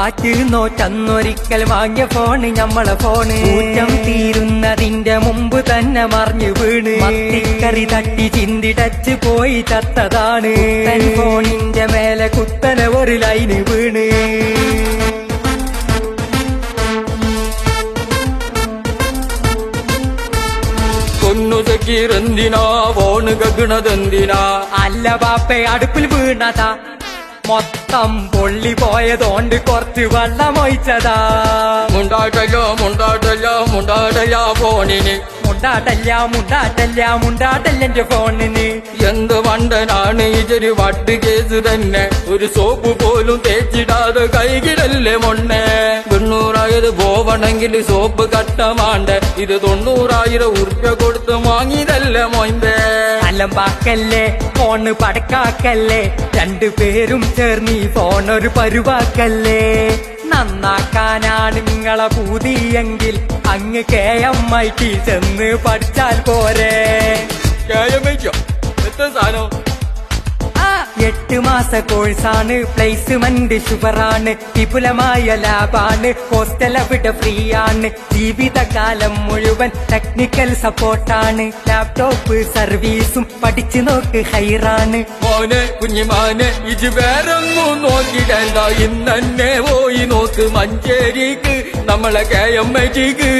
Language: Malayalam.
ആറ്റ് ചന്നൊരിക്കൽ വാങ്ങിയ ഫോണ് ഞമ്മളെ ഫോണ്. ഊറ്റം തീരുന്നതിന്റെ മുമ്പ് തന്നെ മറിഞ്ഞു വീണ്. മത്തിക്കറി തട്ടി ചിന്തിടച്ച് പോയി ചത്തതാണ്. ഫോണിന്റെ മേലെ കുത്തനെ ഒരു ലൈന് വീണ്. കൊന്നു ഫോണ് കക്കണതെന്തിനാ അല്ല ബാപ്പേ അടുപ്പിൽ വീണതാ. മൊത്തം പൊള്ളി പോയതുകൊണ്ട് കുറച്ച് വെള്ളം ഒഴിച്ചതാ. മുണ്ടാട്ടല്ല മുണ്ടാട്ടല്ല മുണ്ടാട്ടല്ല ഫോണിന്. മുണ്ടാട്ടല്ല മുണ്ടാട്ടല്ല മുണ്ടാട്ടല്ല എന്റെ ഫോണിന്. എന്ത് വണ്ടനാണ് ഇതൊരു വട്ട് കേസ് തന്നെ. ഒരു സോപ്പ് പോലും തേച്ചിടാതെ കൈകിടല്ലേ മൊണ്ണെ. തൊണ്ണൂറായത് പോവണമെങ്കിൽ സോപ്പ് കട്ടമാണ്ട്. ഇത് തൊണ്ണൂറായിരം ഉറുപ്പ്യ കൊടുത്ത് വാങ്ങിയതല്ലേ മൊയ്മ്പേ. അലമ്പാക്കല്ലേ ഫോണ് പടക്കാക്കല്ലേ? രണ്ടു പേരും ചേർന്ന് ഫോൺ ഒരു പരുവാക്കല്ലേ? നന്നാക്കാനാണ് നിങ്ങളെ പൂതിയെങ്കിൽ അങ്ങ് കെ എം ഐ ടി ചെന്ന് പഠിച്ചാൽ പോരെ. സാധനം? എട്ട് മാസ കോഴ്സാണ്. പ്ലേസ്മെന്റ് ഷുഗറാണ് വിപുലമായ ലാബാണ്. ഹോസ്റ്റൽ അവിടെ ഫ്രീ ആണ് ജീവിതകാലം മുഴുവൻ ടെക്നിക്കൽ സപ്പോർട്ടാണ് ലാപ്ടോപ്പ് സർവീസും പഠിച്ചു നോക്ക് ഹൈറാണ്. മോനെ കുഞ്ഞിമാനെ ഇത് വേറൊന്നും നോക്കിടണ്ട. ഇന്നെ പോയി നോക്ക് മഞ്ചേരിക്ക് നമ്മളെ കെ എം ടിക്ക്